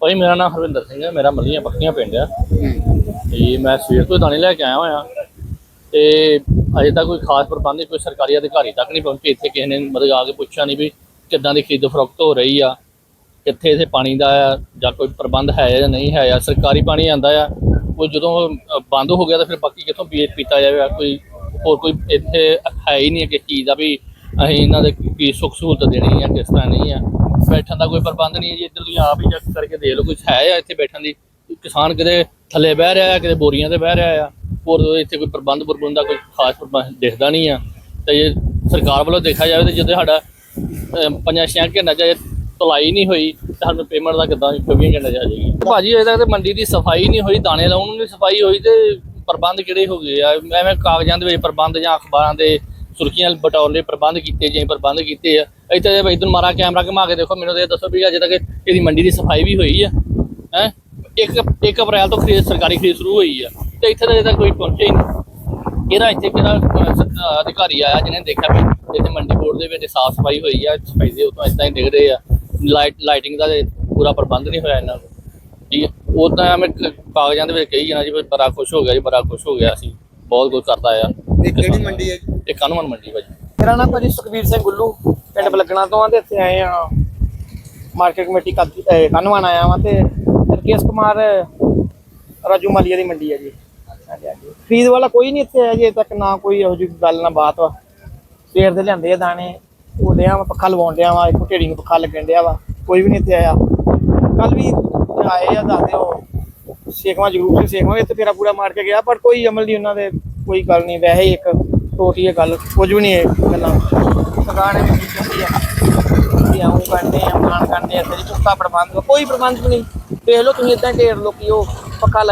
ਭਾਈ, ਮੇਰਾ ਨਾਮ ਹਰਵਿੰਦਰ ਸਿੰਘ ਹੈ। ਮੇਰਾ ਮੱਲੀਆਂ ਪੱਕੀਆਂ ਪਿੰਡ ਆ। ਤੇ ਮੈਂ ਸਵੇਰ ਤੋਂ ਦਾਣੇ ਲੈ ਕੇ ਆਇਆ ਹੋਇਆ। ਤੇ ਅਜੇ ਤੱਕ ਕੋਈ ਖਾਸ ਪ੍ਰਬੰਧ ਕੋਈ ਸਰਕਾਰੀ ਅਧਿਕਾਰੀ ਤੱਕ ਨਹੀਂ ਪਹੁੰਚੇ। ਇੱਥੇ ਕਿਸੇ ਨੇ ਮਤਲਬ ਆ ਕੇ ਪੁੱਛਿਆ ਨਹੀਂ ਵੀ ਕਿੱਦਾਂ ਦੀ ਖਰੀਦ ਫਰੋਖਤ ਹੋ ਰਹੀ ਆ, ਕਿੱਥੇ ਇਥੇ ਪਾਣੀ ਦਾ ਆ, ਜਾਂ ਕੋਈ ਪ੍ਰਬੰਧ ਹੈ ਜਾਂ ਨਹੀਂ ਹੈ ਆ। ਸਰਕਾਰੀ ਪਾਣੀ ਆਂਦਾ ਆ ਕੋਈ ਜਦੋਂ ਬੰਦ ਹੋ ਗਿਆ ਤਾਂ ਫਿਰ ਬਾਕੀ ਕਿੱਥੋਂ ਪੀ ਪੀਤਾ ਜਾਵੇ ਕੋਈ ਹੋਰ ਕੋਈ ਇੱਥੇ ਹੈ ਹੀ ਨਹੀਂ ਕਿਸੇ ਚੀਜ਼ ਦਾ ਵੀ ਅਸੀਂ ਇਹਨਾਂ ਦੇ ਕੀ ਸੁੱਖ ਸਹੂਲਤ ਦੇਣੀ ਆ ਕਿਸ ਤਰ੍ਹਾਂ ਨਹੀਂ ਆ। ਬੈਠਣ ਦਾ ਕੋਈ ਪ੍ਰਬੰਧ ਨਹੀਂ ਹੈ ਜੀ, ਇੱਧਰ ਤੁਸੀਂ ਆਪ ਹੀ ਚੈੱਕ ਕਰਕੇ ਦੇਖ ਲਓ ਕੁਝ ਹੈ ਆ ਇੱਥੇ ਬੈਠਣ ਦੀ। ਕਿਸਾਨ ਕਿਤੇ ਥੱਲੇ ਬਹਿ ਰਿਹਾ ਆ, ਕਿਤੇ ਬੋਰੀਆਂ ਤੇ ਬਹਿ ਰਿਹਾ ਆ, ਹੋਰ ਇੱਥੇ ਕੋਈ ਪ੍ਰਬੰਧ ਪ੍ਰਬੰਧ ਦਾ ਕੋਈ ਖਾਸ ਪ੍ਰਬੰਧ ਦਿਖਦਾ ਨਹੀਂ ਆ। ਤੇ ਜੇ ਸਰਕਾਰ ਵੱਲੋਂ ਦੇਖਿਆ ਜਾਵੇ ਤੇ ਜਦੋਂ ਸਾਡਾ ਪੰਜਾਂ ਛੇ ਘੰਟਾ ਚ ਤੁਲਾਈ ਨਹੀਂ ਹੋਈ, ਤਾਂ ਸਾਨੂੰ ਪੇਮੈਂਟ ਦਾ ਕਿੱਦਾਂ 24 ਘੰਟੇ ਚ ਆ ਜਾਏਗੀ। ਭਾਜੀ, ਅਜੇ ਤੱਕ ਤੇ ਮੰਡੀ ਦੀ ਸਫ਼ਾਈ ਨਹੀਂ ਹੋਈ, ਦਾਣੇ ਲਾਉਣ ਨੂੰ ਨਹੀਂ ਸਫ਼ਾਈ ਹੋਈ ਤੇ ਪ੍ਰਬੰਧ ਕਿਹੜੇ ਹੋ ਗਏ ਆ? ਐਵੇਂ ਕਾਗਜ਼ਾਂ ਦੇ ਵਿੱਚ ਪ੍ਰਬੰਧ ਜਾਂ ਅਖਬਾਰਾਂ ਦੇ ਸੁਰਖੀਆਂ ਬਟਾਉਣ ਦੇ ਪ੍ਰਬੰਧ ਕੀਤੇ ਜੇ ਪ੍ਰਬੰਧ ਕੀਤੇ ਆ। ਇੱਥੇ ਇਧਰ ਮਾਰਾ ਕੈਮਰਾ ਘੁਮਾ ਕੇ ਦੇਖੋ, ਮੈਨੂੰ ਤੇ ਇਹ ਦੱਸੋ ਵੀ ਅਜੇ ਤੱਕ ਇਹਦੀ ਮੰਡੀ ਦੀ ਸਫ਼ਾਈ ਵੀ ਹੋਈ ਆ। ਹੈ? ਇੱਕ 1 ਅਪ੍ਰੈਲ ਤੋਂ ਖਰੀਦ, ਸਰਕਾਰੀ ਖਰੀਦ ਸ਼ੁਰੂ ਹੋਈ ਆ। ਤੇ ਇੱਥੇ ਤਾਂ ਅਜੇ ਤੱਕ ਕੋਈ ਪਹੁੰਚਿਆ ਹੀ ਨਹੀਂ। ਇਹਦਾ ਇੱਥੇ ਕਿਹੜਾ ਅਧਿਕਾਰੀ ਆਇਆ ਜਿਹਨੇ ਦੇਖਿਆ ਵੀ ਇੱਥੇ ਮੰਡੀ ਬੋਰਡ ਦੇ ਵਿੱਚ ਸਾਫ਼ ਸਫ਼ਾਈ ਹੋਈ ਆ, ਸਫ਼ਾਈ ਦੇ ਉਤੋਂ ਇਦਾਂ ਹੀ ਦਿਖ ਰਹੇ ਆ। ਲਾਈਟ, ਲਾਈਟਿੰਗ ਦਾ ਪੂਰਾ ਪ੍ਰਬੰਧ ਨਹੀਂ ਹੋਇਆ ਇਹਨਾਂ ਨੂੰ। ਠੀਕ ਹੈ ਉਹ ਤਾਂ ਮੈਂ ਕਾਗਜ਼ਾਂ ਦੇ ਵਿੱਚ ਕਹੀ ਜਾਣਾ ਜੀ ਬੜਾ ਖੁਸ਼ ਹੋ ਗਿਆ ਜੀ, ਬੜਾ ਖੁਸ਼ ਹੋ ਗਿਆ ਸੀ ਬਹੁਤ ਕੁਝ ਕਰਦਾ ਆ। ਇਹ ਕਿਹੜੀ ਮੰਡੀ ਹੈ ਜੀ? ਇਹ ਕਾਨੂੰਨ ਮੰਡੀ ਭਾਜੀ। ਮੇਰਾ ਨਾਮ ਭਾਜੀ ਸੁਖਬੀਰ ਸਿੰਘ ਗੁੱਲੂ ਪਿੰਡ ਬਲਗਣਾ ਤੋਂ ਆ ਤੇ ਇੱਥੇ ਆਏ ਆ ਮਾਰਕੀਟ ਕਮੇਟੀ ਕਾਦੀ ਕਨਵਾਨ ਆਇਆ ਵਾਂ ਤੇ ਰਕੇਸ਼ ਕੁਮਾਰ ਰਾਜੂ ਮਾਲੀਆ ਦੀ ਮੰਡੀ ਹੈ ਜੀ। ਹਾਂਜੀ ਹਾਂਜੀ ਖਰੀਦ ਵਾਲਾ ਕੋਈ ਨਹੀਂ ਇੱਥੇ ਅਜੇ ਤੱਕ ਨਾ ਕੋਈ ਇਹੋ ਜਿਹੀ ਗੱਲ ਨਾ ਬਾਤ ਵਾ। ਸਵੇਰ ਦੇ ਲਿਆਂਦੇ ਆ ਦਾਣੇ ਉਹ ਲਿਆ ਵਾ ਪੱਖਾ ਲਵਾਉਣ ਡਿਆ ਵਾ ਇੱਕ ਢੇੜੀ ਨੂੰ ਪੱਖਾ ਲੱਗਣ ਡਿਆ ਵਾ ਕੋਈ ਵੀ ਨਹੀਂ ਇੱਥੇ ਆਇਆ। ਕੱਲ ਵੀ ਆਏ ਆ ਦੱਸਦੇ ਉਹ ਸੇਖਵਾ ਜਗਰੂਪ ਸਿੰਘ ਸੇਖਵਾ ਇੱਥੇ ਫੇਰਾ ਪੂਰਾ ਮਾਰ ਕੇ ਗਿਆ ਪਰ ਕੋਈ ਅਮਲ ਨਹੀਂ ਉਹਨਾਂ ਦੇ। ਕੋਈ ਗੱਲ ਨਹੀਂ, ਵੈਸੇ ਹੀ ਇੱਕ ਟੋਟੀ ਹੈ ਗੱਲ, ਕੁਝ ਵੀ ਨਹੀਂ ਹੈ ਗੱਲਾਂ। ਸਰਕਾਰ ਵੀ ਕੀਤੀ ਆ ਕਿ ਆਉਂ ਕਰਦੇ ਆ ਮਾਨ ਕਰਦੇ ਆ ਤੇਰੀ ਪੁੱਤਾ ਪ੍ਰਬੰਧ ਕੋਈ ਪ੍ਰਬੰਧ ਨਹੀਂ। ਦੇਖ ਲਓ ਤੁਸੀਂ ਇਦਾਂ ਢੇਰ ਲੋਕੀ, ਉਹ ਪੱਕਾ ਲਾਈ